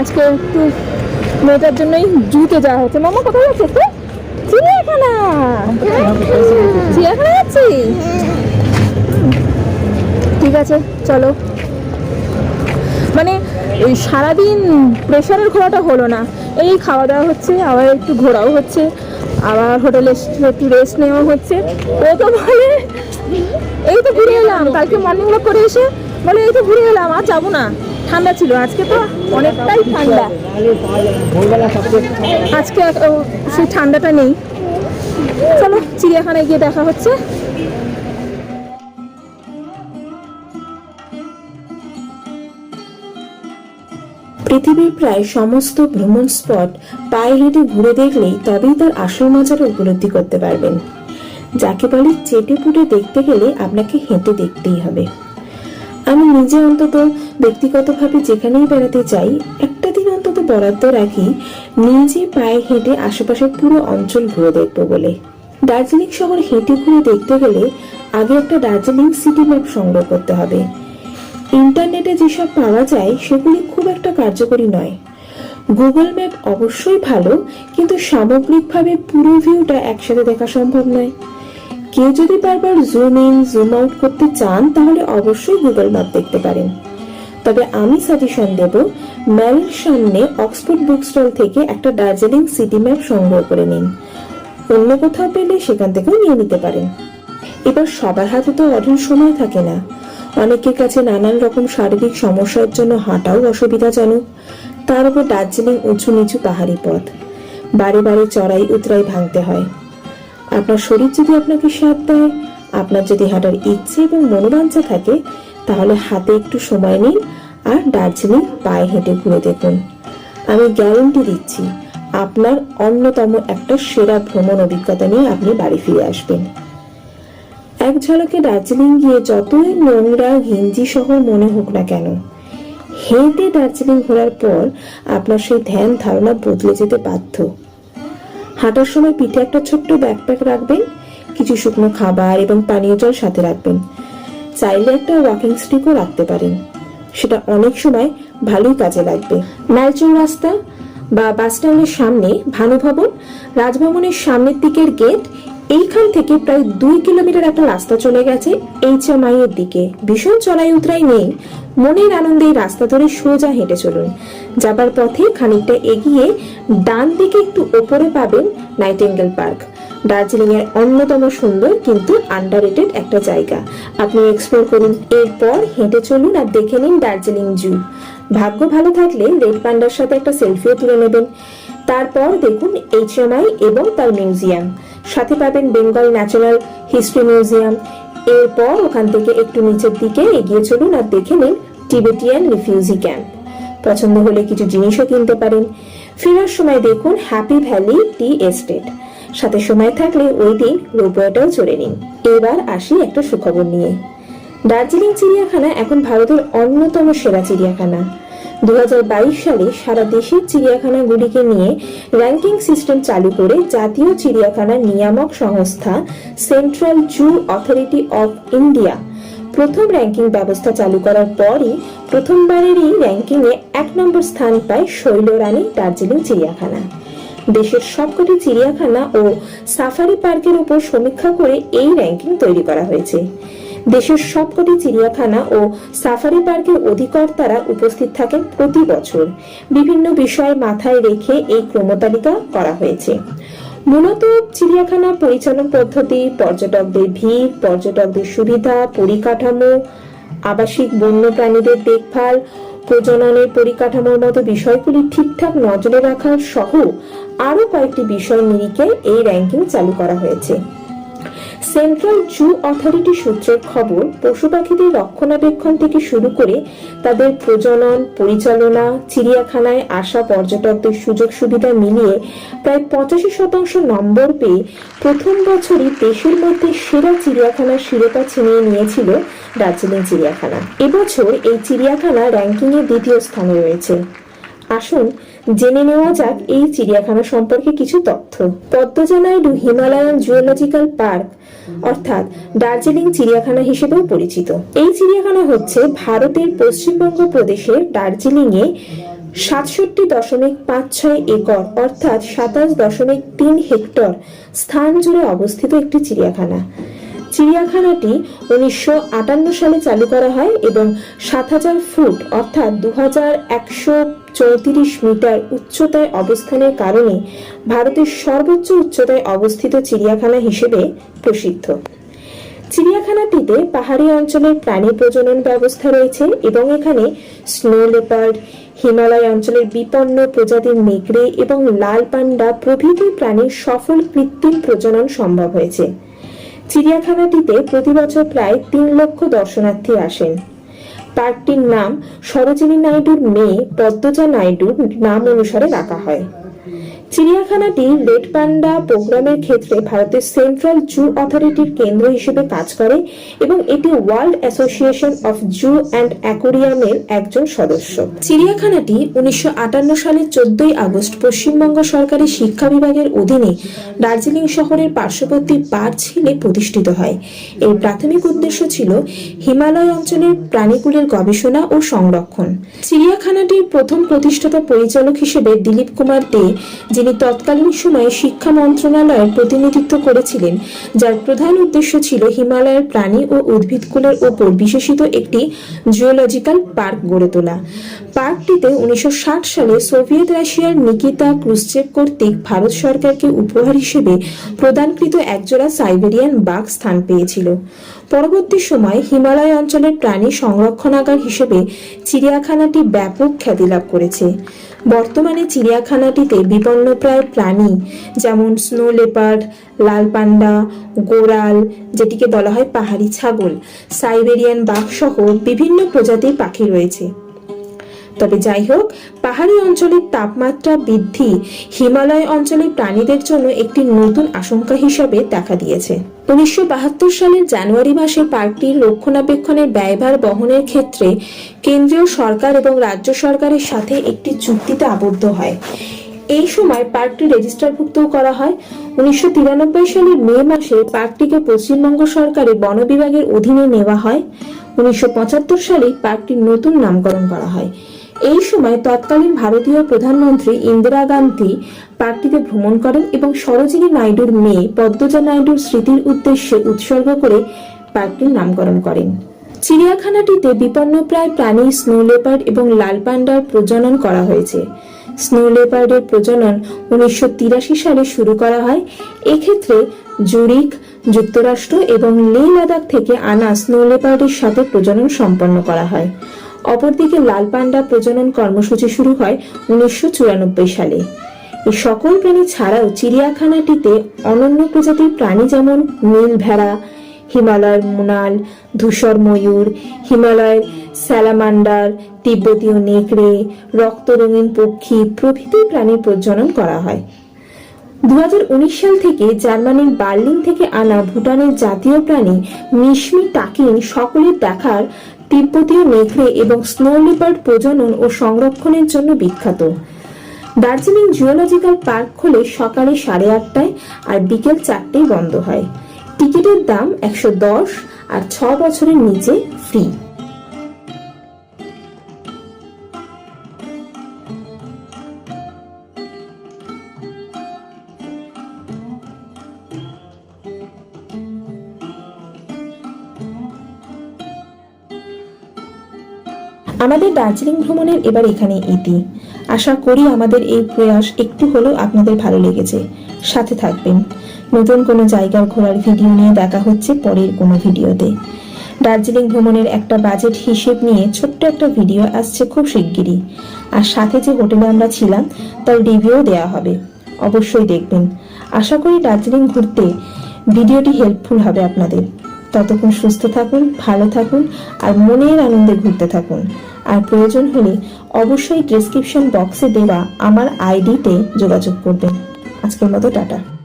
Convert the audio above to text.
আজকে একটু মেয়েটার জন্যই জুতে যাওয়া হচ্ছে। মামা, কোথায় যাচ্ছে তো চিড়িয়াখানা। চিড়িয়াখানা যাচ্ছি ঠিক আছে, চলো। মানে এই সারাদিন প্রেশারের ঘোরাটা হলো না। এই খাওয়া দাওয়া হচ্ছে, আবার একটু ঘোরাও হচ্ছে, আবার হোটেলে একটু রেস্ট নেওয়া হচ্ছে। ও তো বলে, এই তো ঘুরে এলাম, কালকে মর্নিং ওয়াক করে এসে বলে, এই তো ঘুরে এলাম, আর যাব না। ঠান্ডা ছিল, আজকে তো অনেকটাই ঠান্ডা। আজকে সেই ঠান্ডাটা নেই। চলো, চিড়িয়াখানায় গিয়ে দেখা হচ্ছে। পৃথিবীর প্রায় সমস্ত ভ্রমণ স্পট পায়ে হেঁটে ঘুরে দেখলেই তবেই তার আসল মজাটা উপলব্ধি করতে পারবেন। যাকে বলে চেটে পুটে দেখতে গেলে আপনাকে হেঁটে দেখতেই হবে। আমি নিজে অন্তত ব্যক্তিগতভাবে যেখানেই বেড়াতে চাই একটা দিন অন্তত বরাদ্দ রাখি, নিজে পায়ে হেঁটে আশেপাশের পুরো অঞ্চল ঘুরে দেখব বলে। দার্জিলিং শহর হেঁটে ঘুরে দেখতে গেলে আগে একটা দার্জিলিং সিটি ম্যাপ সংগ্রহ করতে হবে। ইন্টারনেটে যেসব পাওয়া যায়, সেগুলি খুব একটা কার্যকরী নয়। গুগল ম্যাপ অবশ্যই ভালো, কিন্তু সামগ্রিকভাবে পুরো ভিউটা একসাথে দেখা সম্ভব নয়। কেউ যদি বারবার জুম ইন জুম আউট করতে চান, তাহলে অবশ্যই গুগল ম্যাপ দেখতে পারেন। তবে আমি সাজেশন দেব ম্যালের সামনে অক্সফোর্ড বুক স্টল থেকে একটা দার্জিলিং সিটি ম্যাপ সংগ্রহ করে নিন। অন্য কোথাও পেলে সেখান থেকেও নিয়ে নিতে পারেন। এবার সবার হাতে তো অঢেল সময় থাকে না। অনেকের কাছে নানান রকম শারীরিক সমস্যার জন্য হাঁটাও অসুবিধাজনক। তার উপর দার্জিলিং উঁচু নিচু পাহাড়ি পথ। বারে বারে চড়াই উতরাই ভাঙতে হয়। আপনার শরীর যদি আপনাকে সাথ দেয়, আপনার যদি হাঁটার ইচ্ছে এবং মনোবাঞ্ছা থাকে, তাহলে হাতে একটু সময় নিন আর দার্জিলিং পায়ে হেঁটে ঘুরে দেখুন। আমি গ্যারেন্টি দিচ্ছি, আপনার অন্যতম একটা সেরা ভ্রমণ অভিজ্ঞতা নিয়ে আপনি বাড়ি ফিরে আসবেন। এক ঝলকে দার্জিলিং গিয়ে যতই নোংরা, ঘিঞ্জি শহর মনে হোক না কেন, হেঁটে দার্জিলিং ঘোরার পর আপনার সেই ধ্যান ধারণা বদলে যেতে বাধ্য। হাঁটার সময় পিঠে একটা ছোট্ট ব্যাকপ্যাক রাখবেন, কিছু শুকনো খাবার এবং পানীয় জল সাথে রাখবেন। চাইলে একটা ওয়াকিং স্টিকও রাখতে পারেন। সেটা অনেক সময় ভালোই কাজে লাগবে। ন্যালচুর রাস্তা বা বাস স্ট্যান্ডের সামনে ভানু ভবন, রাজভবনের সামনের দিকের গেট এইখান থেকে প্রায় দুই কিলোমিটার একটা রাস্তা চলে গেছে এইচএমআই এর দিকে। ভীষণ চড়াই উতরাই নেই, মনের আনন্দে এই রাস্তা ধরে সোজা হেঁটে চলুন। যাবার পথে খানিকটা এগিয়ে ডান দিকে একটু ওপরে পাবেন নাইটেঙ্গেল পার্ক। দার্জিলিং এর অন্যতম সুন্দর কিন্তু আন্ডাররেটেড একটা জায়গা। আপনি এক্সপ্লোর করুন, এরপর হেঁটে চলুন আর দেখে নিন দার্জিলিং জু। ভাগ্য ভালো থাকলে রেড পান্ডার সাথে একটা সেলফিও তুলে নেবেন। তারপর দেখুন এইচএমআই এবং তার মিউজিয়াম সাথে পাবেন বেঙ্গল ন্যাচারাল হিস্ট্রি মিউজিয়াম এরপর ওখান থেকে একটু নিচের দিকে এগিয়ে চলুন আর দেখে নিন টিবেটিয়ান রিফিউজি ক্যাম্প পছন্দ হলে কিছু জিনিসও কিনতে পারেন। ফেরার সময় দেখুন হ্যাপি ভ্যালি টি এস্টেট সাথে সময় থাকলে ওই দিন রোপওয়েটাও চড়ে নিন। এবার আসি একটা সুখবর নিয়ে। দার্জিলিং চিড়িয়াখানা এখন ভারতের অন্যতম সেরা চিড়িয়াখানা। সালে সারা দেশের চিড়িয়াখানাগুলিকে নিয়ে র্যাঙ্কিং সিস্টেম চালু করে জাতীয় চিড়িয়াখানা নিয়ামক সংস্থা central zoo authority of India প্রথম র্যাঙ্কিং ব্যবস্থা চালু করার পরই প্রথমবারেরই র্যাঙ্কিংয়ে এক নম্বর স্থান পায় শৈলরানী দার্জিলিং চিড়িয়াখানা। দেশের সবকটি চিড়িয়াখানা ও সাফারি পার্কের উপর সমীক্ষা করে এই র্যাঙ্কিং তৈরি করা হয়েছে। দেশের সবকটি চিড়িয়াখানা ও সাফারি পার্কের অধিকর্তারা উপস্থিত থাকেন প্রতি বছর। বিভিন্ন বিষয় মাথায় রেখে এই ক্রমতালিকা করা হয়েছে। মূলত চিড়িয়াখানা পরিচালন পদ্ধতি, পর্যটকদের ভিড়, পর্যটকদের সুবিধা, পরিকাঠামো, আবাসিক বন্য প্রাণীদের দেখভাল, প্রজননের পরিকাঠামোর মতো বিষয়গুলি ঠিকঠাক নজরে রাখার সহ আরও কয়েকটি বিষয় নিরিখে এই র্যাঙ্কিং চালু করা হয়েছে। সেন্ট্রাল জু অথরিটি সূত্রের খবর, পশু পাখিদের রক্ষণাবেক্ষণ থেকে শুরু করে তাদের প্রজনন, পরিচালনা, চিড়িয়াখানায় আসা পর্যটকদের সুযোগ সুবিধা মিলিয়ে প্রায় পঁচাশি শতাংশ নম্বর পেয়ে প্রথম বছরই দেশের মধ্যে সেরা চিড়িয়াখানার শিরোপা ছিনিয়ে নিয়েছিল দার্জিলিং চিড়িয়াখানা। এবছর এই চিড়িয়াখানা র্যাঙ্কিংয়ে দ্বিতীয় স্থানে রয়েছে। আসুন, জেনে নেওয়া যাক এই চিড়িয়াখানা সম্পর্কে কিছু তথ্য। Padmaja Naidu Himalayan zoological park, অর্থাৎ দার্জিলিং চিড়িয়াখানা হিসেবেও পরিচিত। এই চিড়িয়াখানা হচ্ছে ভারতের পশ্চিমবঙ্গ প্রদেশের দার্জিলিং এ সাতষট্টি দশমিক পাঁচ ছয় একর, অর্থাৎ সাতাশ দশমিক তিন হেক্টর স্থান জুড়ে অবস্থিত একটি চিড়িয়াখানা। চিড়িয়াখানাটি উনিশশো আটান্ন সালে চালু করা হয় এবং সাত হাজার ফুট, অর্থাৎ দু হাজার একশো চৌত্রিশ মিটার উচ্চতায় অবস্থানের কারণে ভারতের সর্বোচ্চ উচ্চতায় অবস্থিত চিড়িয়াখানা হিসেবে প্রসিদ্ধ। চিড়িয়াখানাটিতে পাহাড়ি অঞ্চলের প্রাণী প্রজনন ব্যবস্থা রয়েছে এবং এখানে স্নো লেপার্ড, হিমালয় অঞ্চলের বিপন্ন প্রজাতির নেকড়ে এবং লাল পান্ডা প্রভৃতি প্রাণীর সফল কৃত্রিম প্রজনন সম্ভব হয়েছে। চিড়িয়াখানাটিতে প্রতি বছর প্রায় তিন লক্ষ দর্শনার্থী আসেন। পার্কটির নাম সরোজিনী নাইডুর মেয়ে পদ্মজা নাইডুর নাম অনুসারে রাখা হয়। চিড়িয়াখানাটি রেড পান্ডা প্রোগ্রামের ক্ষেত্রে ভারতের সেন্ট্রাল জু অথরিটির কেন্দ্র হিসেবে কাজ করে এবং এটি world association of zoo and অ্যাকোরিয়ামের একজন সদস্য। চিড়িয়াখানাটি উনিশশো সালের চোদ্দই আগস্ট পশ্চিমবঙ্গ সরকারের শিক্ষা বিভাগের অধীনে দার্জিলিং শহরের পার্শ্ববর্তী পার্চ হিলে প্রতিষ্ঠিত হয়। এর প্রাথমিক উদ্দেশ্য ছিল হিমালয় অঞ্চলের প্রাণীকুলের গবেষণা ও সংরক্ষণ। চিড়িয়াখানাটির প্রথম প্রতিষ্ঠাতা পরিচালক হিসেবে দিলীপ কুমার দে যিনি তৎকালীন সময়ে শিক্ষা মন্ত্রণালয়ের প্রতিনিধিত্ব করেছিলেন, যার প্রধান উদ্দেশ্য ছিল হিমালয়ের প্রাণী ও উদ্ভিদকুলের ওপর বিশেষিত একটি জিওলজিক্যাল পার্ক গড়ে তোলা। পার্কটিতে উনিশশো ষাট সালে সোভিয়েত রাশিয়ার নিকিতা ক্রুশ্চেভ কর্তৃক ভারত সরকারকে উপহার হিসেবে প্রদানকৃত একজোড়া সাইবেরিয়ান বাঘ স্থান পেয়েছিল। পরবর্তী সময় হিমালয় অঞ্চলের প্রাণী সংরক্ষণাগার হিসেবে চিড়িয়াখানাটি ব্যাপক খ্যাতি লাভ করেছে। বর্তমানে চিড়িয়াখানাটিতে বিপন্নপ্রায় প্রাণী, যেমন স্নো লেপার্ড, লাল পান্ডা, গোড়াল, যেটিকে বলা হয় পাহাড়ি ছাগল, সাইবেরিয়ান বাঘ সহ বিভিন্ন প্রজাতির পাখি রয়েছে। তবে যাই হোক পাহাড়ি অঞ্চলের তাপমাত্রা বৃদ্ধি হিমালয় অঞ্চলের প্রাণীদের জন্য একটি নতুন আশঙ্কা হিসাবে দেখা দিয়েছে। উনিশশো বাহাত্তর সালের জানুয়ারি মাসে পার্কটির রক্ষণাবেক্ষণের ব্যয়ভার বহনের ক্ষেত্রে কেন্দ্রীয় সরকার এবং রাজ্য সরকারের সাথে একটি চুক্তিতে আবদ্ধ হয়। এই সময় পার্কটি রেজিস্টারভুক্তও করা হয়। উনিশশো তিরানব্বই সালের মে মাসে পার্কটিকে পশ্চিমবঙ্গ সরকারের বন বিভাগের অধীনে নেওয়া হয়। উনিশশো পঁচাত্তর সালে পার্কটির নতুন নামকরণ করা হয়। এই সময় তৎকালীন ভারতীয় প্রধানমন্ত্রী ইন্দিরা গান্ধী পার্কটিতে ভ্রমণ করেন এবং সরোজিনী নাইডুর মেয়ে পদ্মজা নাইডুর স্মৃতির উদ্দেশ্যে উৎসর্গ করে পার্কটির নামকরণ করেন। চিড়িয়াখানাটিতে বিপন্নপ্রায় প্রাণী স্নো লেপার্ড এবং লাল পান্ডার প্রজনন করা হয়েছে। স্নো লেপার্ডের প্রজনন উনিশশো তিরাশি সালে শুরু করা হয়। এক্ষেত্রে জুরিক যুক্তরাষ্ট্র এবং লে লাদাখ থেকে আনা স্নো লেপার্ডের সাথে প্রজনন সম্পন্ন করা হয়। অপরদিকে লাল পান্ডা প্রজনন কর্মসূচি শুরু হয় উনিশশো সালে। এই সকল প্রাণী ছাড়াও চিড়িয়াখানাটিতে অনন্য প্রজাতির প্রাণী যেমন নীল ভেড়া হিমালয়ের মোনাল, ধূসর ময়ূর, হিমালয়ের স্যালামান্ডার, তিব্বতীয় নেকড়ে, রক্তরঙিন পক্ষী প্রভৃতি প্রাণীর প্রজনন করা হয়। দু হাজার উনিশ সাল থেকে জার্মানির বার্লিন থেকে আনা ভুটানের জাতীয় প্রাণী মিশমি টাকিন সকলের দেখার তিব্বতীয় মেঘলে এবং স্নো লিপার্ড প্রজনন ও সংরক্ষণের জন্য বিখ্যাত। দার্জিলিং জিওলজিক্যাল পার্ক খোলে সকালে সাড়ে আটটায় আর বিকেল চারটেই বন্ধ হয়। টিকিটের দাম একশো দশ আর ছ বছরের নিচে ফ্রি আমাদের দার্জিলিং ভ্রমণের এবার এখানে ইতি। আশা করি আমাদের এই প্রয়াস একটু হলেও আপনাদের ভালো লেগেছে। সাথে থাকবেন। নতুন কোনো জায়গার ঘোরার ভিডিও নিয়ে দেখা হচ্ছে পরের কোনো ভিডিওতে। দার্জিলিং ভ্রমণের একটা বাজেট হিসেব নিয়ে ছোট্ট একটা ভিডিও আসছে খুব শিগগিরই। আর সাথে যে হোটেলে আমরা ছিলাম, তার রিভিউ দেওয়া হবে। অবশ্যই দেখবেন। আশা করি দার্জিলিং ঘুরতে ভিডিওটি হেল্পফুল হবে আপনাদের। ততক্ষণ সুস্থ থাকুন, ভালো থাকুন, আর মনের আনন্দে ঘুরতে থাকুন। আর প্রয়োজন হলে অবশ্যই ডিসক্রিপশন বক্সে দেওয়া আমার আইডিতে যোগাযোগ করবেন। আজকের মতো টাটা।